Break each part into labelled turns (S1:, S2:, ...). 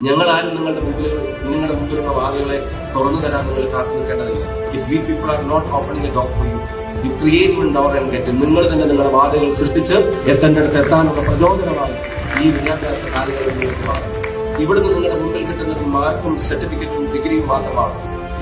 S1: ഞങ്ങൾ ആരും നിങ്ങളുടെ മുമ്പിൽ നിങ്ങളുടെ മുമ്പിലുള്ള വാതിലുകളെ തുറന്നു തരാൻ നിങ്ങൾ കാത്തു നിൽക്കേണ്ടതില്ല if we people are not opening a door you you create one door and get നിങ്ങൾ തന്നെ നിങ്ങളുടെ വാതിലുകൾ സൃഷ്ടിച്ച് എത്തേണ്ട അടുത്ത് എത്താനുള്ള പ്രചോദനമാണ് ഈ വിദ്യാഭ്യാസ കാലങ്ങളിൽ മാറുന്നത് ഇവിടുന്ന് നിങ്ങളുടെ മുമ്പിൽ കിട്ടുന്നത് മാർക്കും സർട്ടിഫിക്കറ്റും ഡിഗ്രിയും മാത്രമാണ്.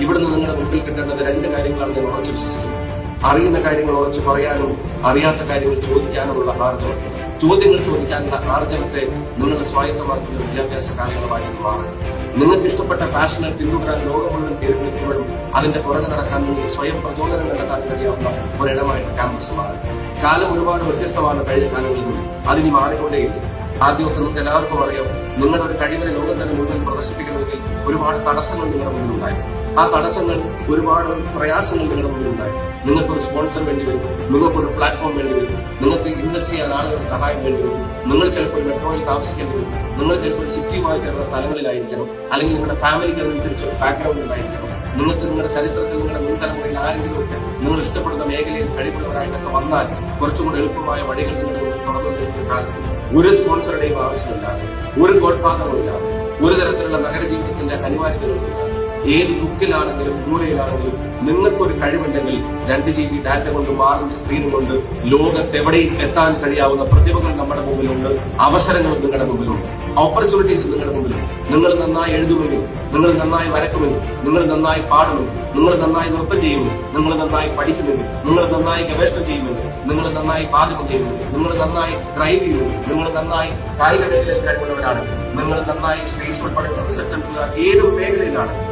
S1: ഇവിടുന്ന് നിങ്ങളുടെ മുമ്പിൽ കിട്ടേണ്ടത് രണ്ട് കാര്യങ്ങളാണ് ഞാൻ ഉറച്ചു വിശ്വസിക്കുന്നത്. അറിയുന്ന കാര്യങ്ങൾ ഉറച്ചു പറയാനും അറിയാത്ത കാര്യങ്ങൾ ചോദിക്കാനുമുള്ള ആർജവം ചോദ്യങ്ങൾ ചോദിക്കാനുള്ള ആർജവത്തെ നിങ്ങൾ സ്വായത്തമാക്കുന്ന വിദ്യാഭ്യാസ കാലങ്ങളായി മാറും നിങ്ങൾക്ക് ഇഷ്ടപ്പെട്ട പാഷനെ പിന്തുടരാൻ ലോകം മുഴുവൻ കയറി നിൽക്കുമ്പോഴും അതിന്റെ പുറകെ നടക്കാൻ നിങ്ങൾക്ക് സ്വയം പ്രചോദനം കണ്ടെത്താൻ കഴിയാവുന്ന ഒരിടമായിട്ട് ക്യാമ്പസ് മാറി. കാലം ഒരുപാട് വ്യത്യസ്തമാണ് കഴിഞ്ഞ കാലങ്ങളിൽ നിന്ന് അതിനി മാറിക്കൊണ്ടേയിരിക്കും. ആദ്യമൊക്കെ നിങ്ങൾക്ക് എല്ലാവർക്കും അറിയാം നിങ്ങളുടെ കഴിവിനെ ലോകം തന്നെ മുഴുവൻ പ്രദർശിപ്പിക്കണമെങ്കിൽ ഒരുപാട് തടസ്സങ്ങൾ നിങ്ങളുടെ മുന്നിലുണ്ടായി ആ തടസ്സങ്ങൾ ഒരുപാട് പ്രയാസങ്ങൾ നിങ്ങളുടെ മുന്നിലുണ്ടായി നിങ്ങൾക്ക് ഒരു സ്പോൺസർ വേണ്ടി വരും. നിങ്ങൾക്ക് ഒരു പ്ലാറ്റ്ഫോം വേണ്ടി വരും. നിങ്ങൾക്ക് ഇൻവെസ്റ്റ് ചെയ്യാൻ ആളുകളുടെ സഹായം വേണ്ടി വരും. നിങ്ങൾ ചിലപ്പോൾ മെട്രോയിൽ താമസിക്കേണ്ടി വരും. നിങ്ങൾ ചിലപ്പോൾ സിറ്റിയുമായി ചേർന്ന സ്ഥലങ്ങളിലായിരിക്കണം. അല്ലെങ്കിൽ നിങ്ങളുടെ ഫാമിലിക്ക് അതനുസരിച്ച് ബാക്ക്ഗ്രൗണ്ട് ഉണ്ടായിരിക്കണം. നിങ്ങൾക്ക് നിങ്ങളുടെ ചരിത്രത്തിൽ നിങ്ങളുടെ മുൻതലമുറയിൽ ആരെങ്കിലും ഒക്കെ നിങ്ങൾ ഇഷ്ടപ്പെടുന്ന മേഖലയിൽ കഴിവുള്ളവരായിട്ടൊക്കെ വന്നാൽ കുറച്ചും കൂടെ എളുപ്പമായ വഴികൾ നിങ്ങൾക്ക് മുന്നിൽ തുറന്നു ഒരു സ്പോൺസറുടെയും ആവശ്യമില്ലാതെ ഒരു ഗോഡ് ഫാദറും ഇല്ലാതെ ഒരു തരത്തിലുള്ള നഗരജീവിതത്തിന്റെ അനിവാര്യതകളുമില്ലാതെ ഏത് ബുക്കിലാണെങ്കിലും മൂലയിലാണെങ്കിലും നിങ്ങൾക്കൊരു കഴിവുണ്ടെങ്കിൽ രണ്ട് ജി ബി ഡാറ്റ കൊണ്ട് മാറുന്ന സ്ക്രീനും കൊണ്ട് ലോകത്തെവിടെയും എത്താൻ കഴിയാവുന്ന പ്രതിഭകൾ നമ്മുടെ മുമ്പിലുണ്ട് അവസരങ്ങൾ നിങ്ങളുടെ മുമ്പിലുണ്ട് ഓപ്പർച്യൂണിറ്റീസ് നിങ്ങളുടെ മുമ്പിലുണ്ട് നിങ്ങൾ നന്നായി എഴുതുമെങ്കിൽ നിങ്ങൾ നന്നായി വരക്കുമെങ്കിൽ നിങ്ങൾ നന്നായി പാടുമെങ്കിൽ നിങ്ങൾ നന്നായി നൃത്തം ചെയ്യുമെങ്കിൽ നിങ്ങൾ നന്നായി പഠിക്കുമെങ്കിൽ നിങ്ങൾ നന്നായി ഗവേഷണം ചെയ്യുമെങ്കിൽ നിങ്ങൾ നന്നായി പാചകം ചെയ്യുമെങ്കിൽ നിങ്ങൾ നന്നായി ഡ്രൈവ് ചെയ്യുമെങ്കിൽ നിങ്ങൾ നന്നായി കായിക മേഖലയിൽ കഴിവുള്ളവരാണെങ്കിൽ നിങ്ങൾ നന്നായി സ്പേസ് ഉൾപ്പെടെയുള്ള റിസർച്ച് ഏത് മേഖലയിലാണെങ്കിൽ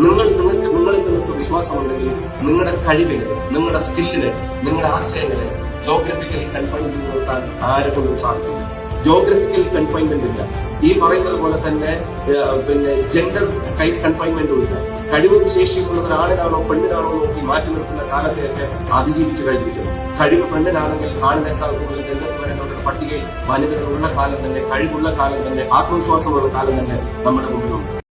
S1: നിങ്ങൾ നിങ്ങൾക്ക് നിങ്ങളിൽ നിങ്ങൾക്ക് വിശ്വാസമുണ്ടെങ്കിൽ നിങ്ങളുടെ കഴിവിന് നിങ്ങളുടെ സ്കില്ലിന് നിങ്ങളുടെ ആശയങ്ങളെ ജോഗ്രഫിക്കലി കൺഫൈൻമെന്റ് നിർത്താൻ ആരെ സാധിക്കും ജോഗ്രഫിക്കൽ കൺഫൈൻമെന്റ് ഇല്ല. ഈ പറയുന്നത് പോലെ തന്നെ പിന്നെ ജെൻഡർ കൈ കൺഫൈൻമെന്റും ഇല്ല. കഴിവും ശേഷിയുള്ളത് ഒരാണിനാണോ പെണ്ണിനാണോ നോക്കി മാറ്റി നിർത്തുന്ന കാലത്തെയൊക്കെ അതിജീവിച്ച് കഴിഞ്ഞിരിക്കുന്നു. കഴിവ് പെണ്ണിനാണെങ്കിൽ ആണിനേക്കാൾ കൂടുതൽ രംഗത്ത് പട്ടികയിൽ വനിതകളുള്ള കാലം തന്നെ കഴിവുള്ള കാലം തന്നെ ആത്മവിശ്വാസമുള്ള കാലം തന്നെ നമ്മുടെ മുമ്പിലുണ്ട്.